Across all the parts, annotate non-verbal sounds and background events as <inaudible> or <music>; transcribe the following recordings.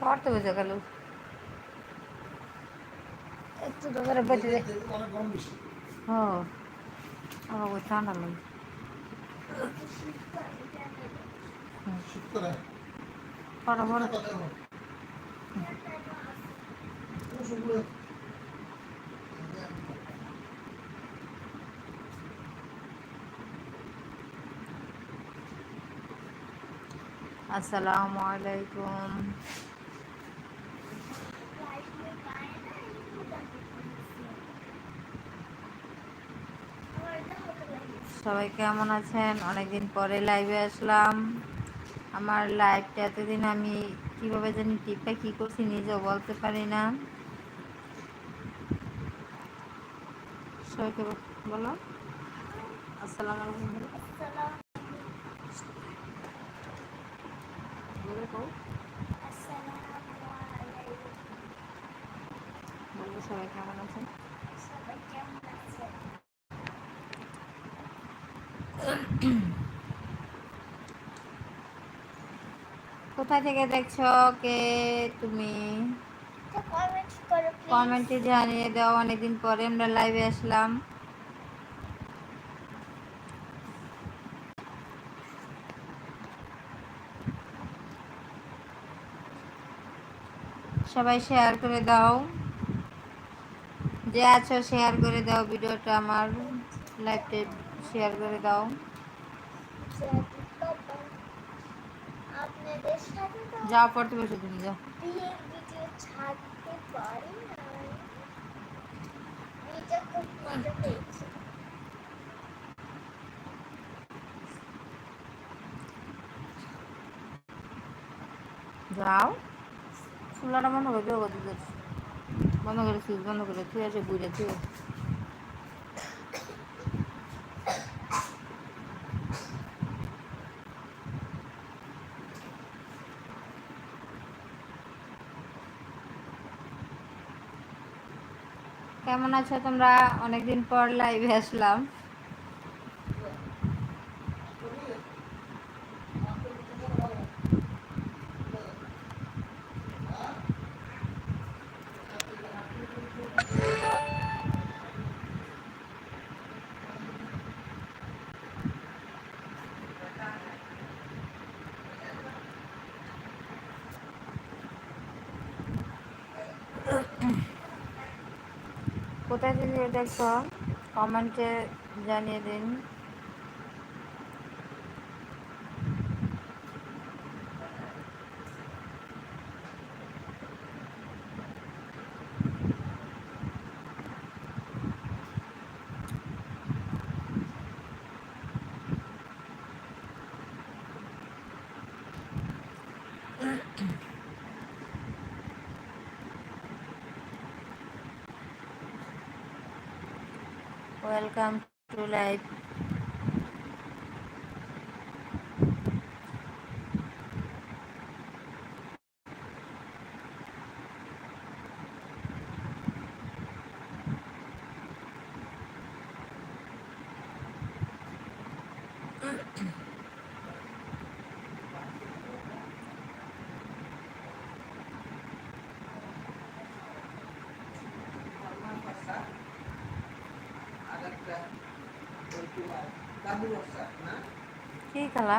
পড়তে বসে গেল একটু করে বেঁচে দে। হ্যাঁ ঠান্ডা লাগে। পড়ো পড়ো। আসসালামু আলাইকুম। সবাই কেমন আছেন? অনেকদিন পরে লাইভে আসলাম। আমার লাইভটা এতদিন আমি কীভাবে জানি টিপটা কী করছি নিজেও বলতে পারি না। সবাইকে বলো। আসসালামু আলাইকুম। সবাই কেমন আছেন কোথায় থেকে দেখছ কে তুমি? কমেন্টে জানিয়ে দাও অনেকদিন পরে আমরা লাইভে আসলাম। সবাই শেয়ার করে দাও। যে আছো শেয়ার করে দাও ভিডিওটা আমার লাইভে শেয়ার করে দাও। যাও, পড়তে বসে তুমি, যাও। যাও। চুলাটা বন্ধ করে দেবো দিদি বন্ধ করে সুইচ বন্ধ করে তুই আছে, বুঝে তুই কেমন আছো তোমরা? অনেকদিন পর লাইভে আসলাম। কোথায় থেকে এটা কমেন্টে জানিয়ে দিন। welcome to life. <clears throat> খেলা?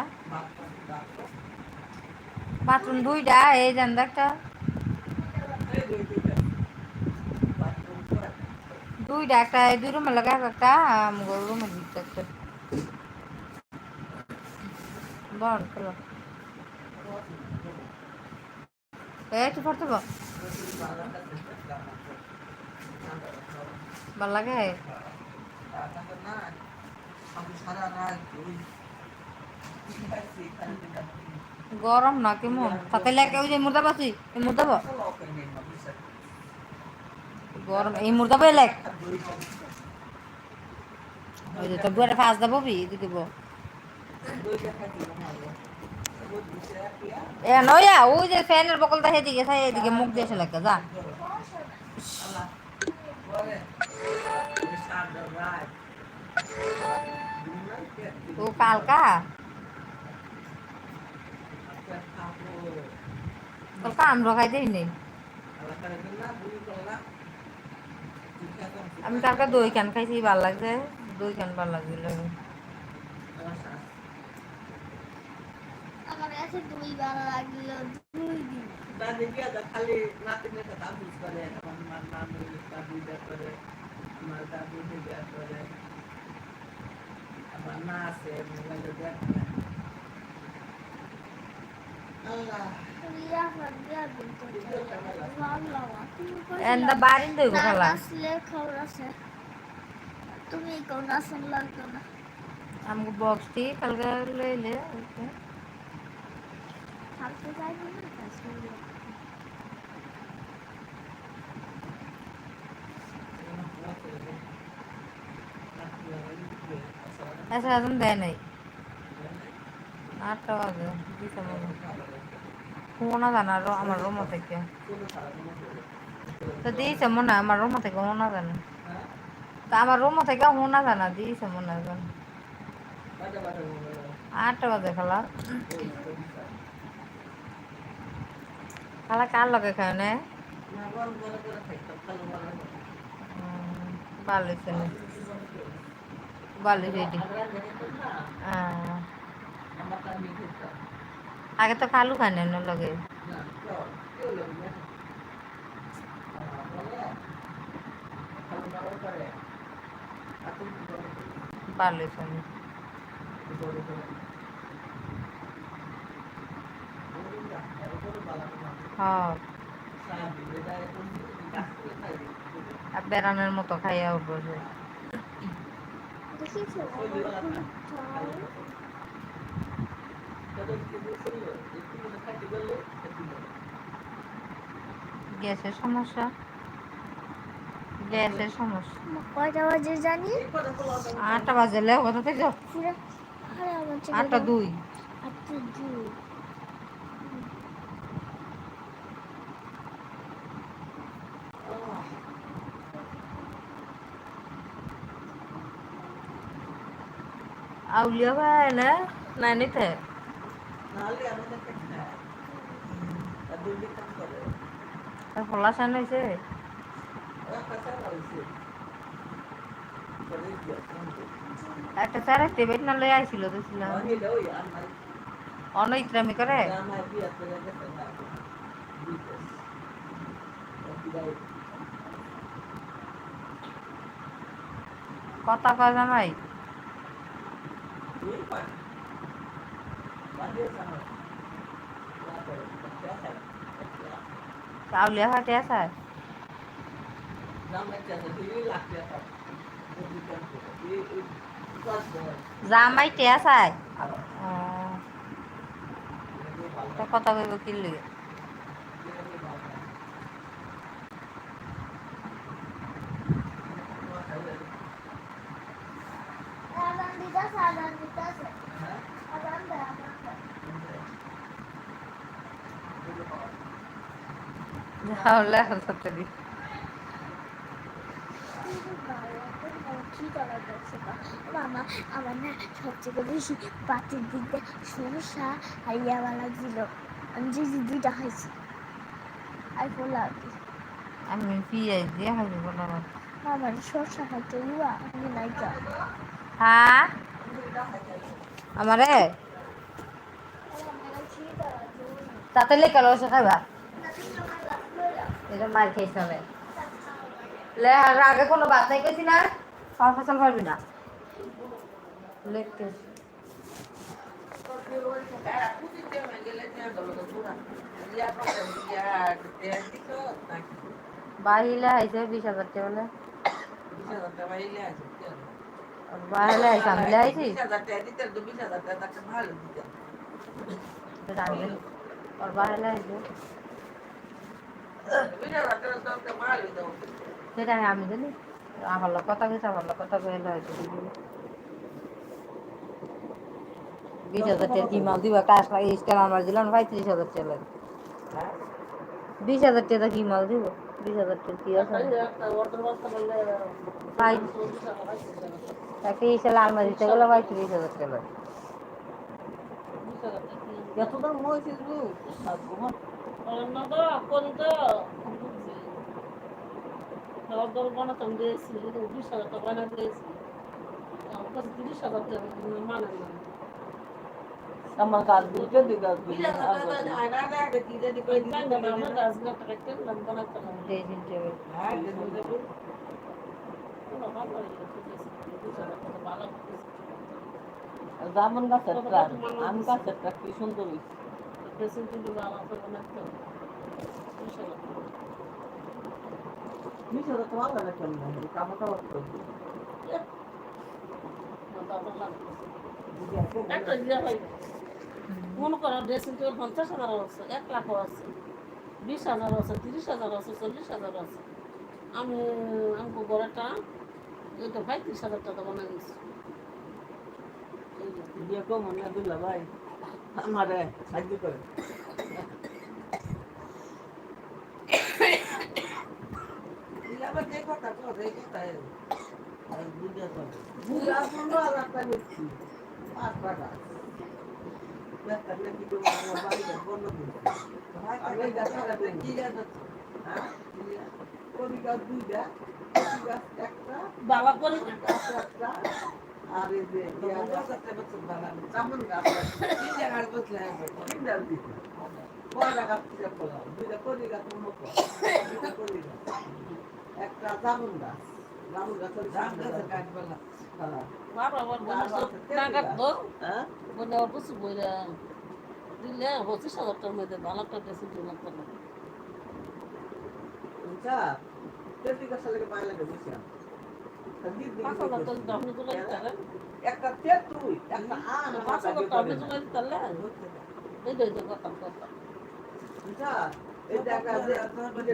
বাথরুম দুইটা, এই জান একটা। দুইটা একটা, এই দুই রুমের লাগে একটা আমার রুমের ভিতরে একটা। বল, খেলো। এই, একটু পড়তে ভালো লাগে? গরম না কেমন? তাতে লাগে ওই যে মুর্দা পাচ্ছি এই মুর্দা বা? গরম, এই মুর্দা পাই লাগ ওই যে তোর বুয়ারে ফাঁস দেবো বি দিদি বো। এ নয়া, ওই যে ফ্যানের বকলটা সেদিকে তাই এদিকে মুখ দিয়ে এসে লাগে যা। ও কালকা? কালকে আমরা খাইতেই নেই আমি কালকে দই কেন খাইছি ভালো লাগছে দই কেন ভালো লাগছিল আমার কাছে দুই বার লাগল দুই দিন দাদি গিয়া দা খালি নাতিনের কথা আফিস করে আমার নাম দাদু করে আমার দাদু করে আমার না আছে মোবাইলে দেখ আল্লাহ রিয়া ফাদিয়া বলতে ভালো তুমি এন্দা বারিন দইব খালা আসলে খবর আছে তুমি কোন আসন লাগতো না আমাকে বক্সটি কালকে লইলে থাকতে চাইব না আসলে আচ্ছা এখন দেয় নাই আটটা বাজে দিতে মনে জানা আমার রুম থেকে। তো দিয়েছে মনে হয় আমার রুম থেকে মনে জানে। তা আমার রুম থেকে হোনা জানা, দিয়েছে মনে হয়। আটটা বাজে খালা। খালা কার লগে খায় না? ভালো ছিল। ভালো রেডি। আগে তো কালু খায় না ওর লগে। হ্যাঁ। বেড়ানোর মতো খাইয়া উঠবো সে দেখিয়েছো গ্যাসের সমস্যা। গ্যাসের সমস্যা। কয়টা বাজে জানি? আটটা বাজলে কোথা থেকে আটটা দুই। আটটা দুই। আউলিয়া ভাই না? নাই নিতে নাহলে আমাদের খায় আর দুর্বি করে ফলা সান হয়েছে? একটা স্যার একটা বেট না লই আইছিল দেখছিলাম। অন ইত্রামি করে? কথা কয় জামাই? এই কাজ করে জামাই টে আছে? আর। তা কথা কইব কি লিগে আর আমি পিঁয়াজ দিয়ে আমার হ্যাঁ? আমারে? তাতে লেখা রয়েছে খাইবা? এটা মার খেয়েছে হবে। আগে কোনো নাই গেছি না? সব ফসল পারবি না? লিখতে বাহিলে আইছে বিশ হাজার টাকা বলে বাহিলে আইছে আমি আইছি। বাহিলে আইছে। সেটা আমি জানি। আমার লোক কথা কইছে আমার লোক কথা কইলে হয়তো বিশ হাজার টাকা কি মাল দিবা? কাজ লাগে স্টার আমার দিলাম পঁয়ত্রিশ হাজার টাকা বিশ হাজার টাকা কি মাল দিব? বিশ হাজার টাকা কি আছে? পাই একটা ইসে আলমারিতে গেলে পঁয়ত্রিশ হাজার টাকা যত দাম হয়েছে দাবার বানাতাম দিয়েছি বিশ হাজার টাকা বানা দিয়েছি আমার কাছে তিরিশ হাজার টাকা মানে না। আমার দি গাছ না জামন গাছের ট্রাক আম গাছের ট্রাক কি সুন্দর হয়েছে। মিশরে তো ভালো লাগে কেমন কামা কামা করবে দাদা একটা দিয়া ভাই মনে করো ড্রেসিং টেবিল পঞ্চাশ হাজার আছে এক লাখও আছে বিশ হাজার আছে তিরিশ হাজার আছে চল্লিশ হাজার আছে। আমি আমাকে গড়াটা এটা ভাই ত্রিশ হাজার টাকা বানাই দিচ্ছি দিয়ে কম না দুলা ভাই আমারে সাহায্য করে আবার যে কথা কথা এই কথা বুঝে তো বুঝা পনেরো হাজার টাকা নিচ্ছি পাঁচ টাকা একটা নাকি তো আমার বাড়িতে বন্ধ করছি আমি গাছটা কি গাছ আছে হ্যাঁ কোন গাছ দুইটা কোন গাছ একটা বাবা করে আর এই যে চামন গাছ তিন জায়গায় বসলে তিন ডাল দিতে কয়টা গাছ থেকে দুইটা কলি গাছ মতো কলি গাছ একটা জামুন গাছ জামুন গাছের জাম গাছের কাঠ বেলা হ্যাঁ বাবা আবার বলে না কাটতো হ্যাঁ বলে আবার বসে বইরা দিলে পঁচিশ হাজার টাকার মধ্যে ভালো একটা ড্রেসিং টেবিল লাগতো না আচ্ছা তেত্রিশ গাছ লাগে পায়ে লাগে বুঝছিলাম পাঁচ হাজার টাকা একটা তেঁতুল একটা আম পাঁচ হাজার টাকা আপনি দিতে এই এই কথা কথা আচ্ছা এই দেখা যে বুঝে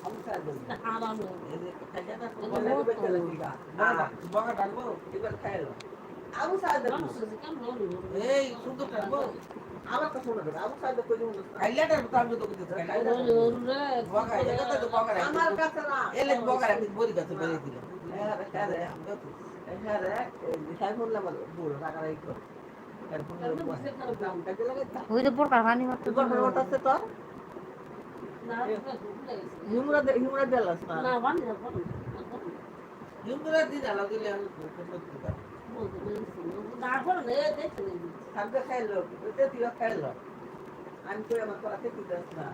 আচ্ছা হ্যাঁ হ্যাঁ হ্যাঁ হ্যাঁ ওই তো প্রকার পানি মাত্র আমি না করে আমার তোরা থেকে দিস না।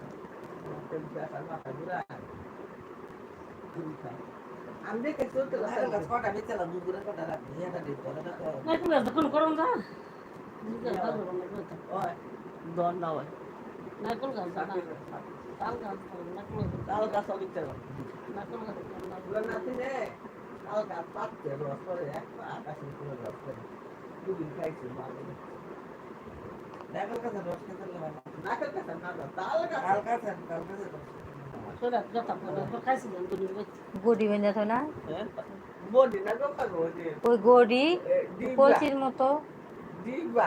আমি দেখে চলতে কটা বেচালা দুপুরে কটা রাখি এটা দিতে হবে না দোকান করো না ওই দন না ওই না কোন গাছ না তাল গাছ না? কোন গাছ অনেক চাই না পাচ্ছে রস করে আকাশে পুরো রস করে দুদিন খাইছি কাছে রস খেতে কাছে তাল তাল তাল গড়ি বেঁধে তো না ওই গড়ি কলসির মতো। ডিবা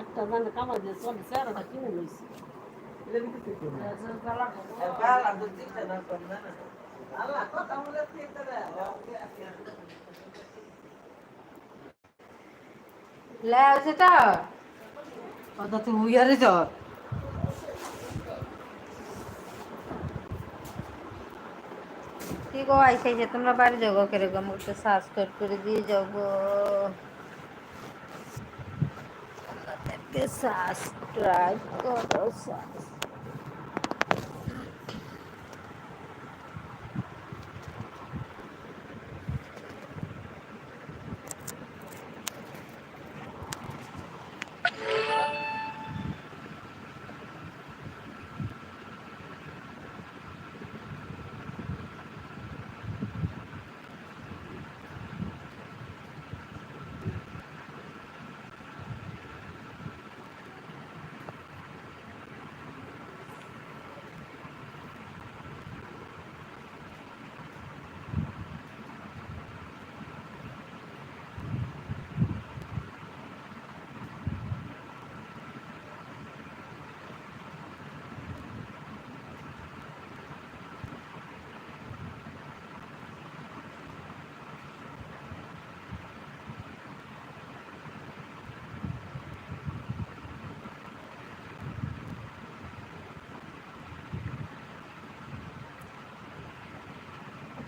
একটা জানে কামা দিয়ে চল স্যারটা কিনে লইছি এটা দিতে ঠিক না জ্বালা Kala dutiknya nonton mana? Alah, kok kamu lihat kita dah? Oke, oke. লে আছে তো কথা তুই উইয়ারে তো কী গো আইসে যে তোমরা বাড়ি যাও কিরকম একটু সাবস্ক্রাইব করে দিয়ে যাও গো সাবস্ক্রাইব করো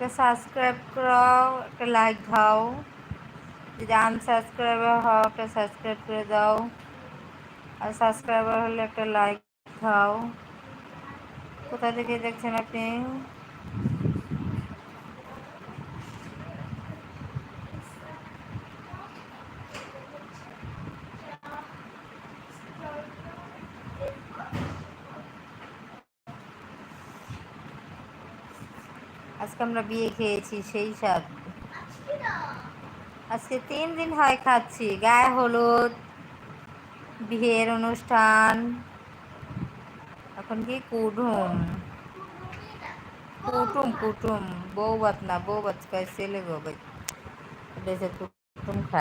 একটা সাবস্ক্রাইব করো একটা লাইক দাও যদি আনসাবস্ক্রাইবার হও একটা সাবস্ক্রাইব করে দাও আর সাবস্ক্রাইবার হলে একটা লাইক দাও কোথা থেকে দেখছেন আপনি আজকে আমরা বিয়ে খেয়েছি, সেই স্বাদ। আজকে তিন দিন হয় খাচ্ছি, গায়ে হলুদ, বিয়ের অনুষ্ঠান, এখন কি কুটুম? কুটুম কুটুম বউ বাত না বউ বাত ছেলে গো ভাই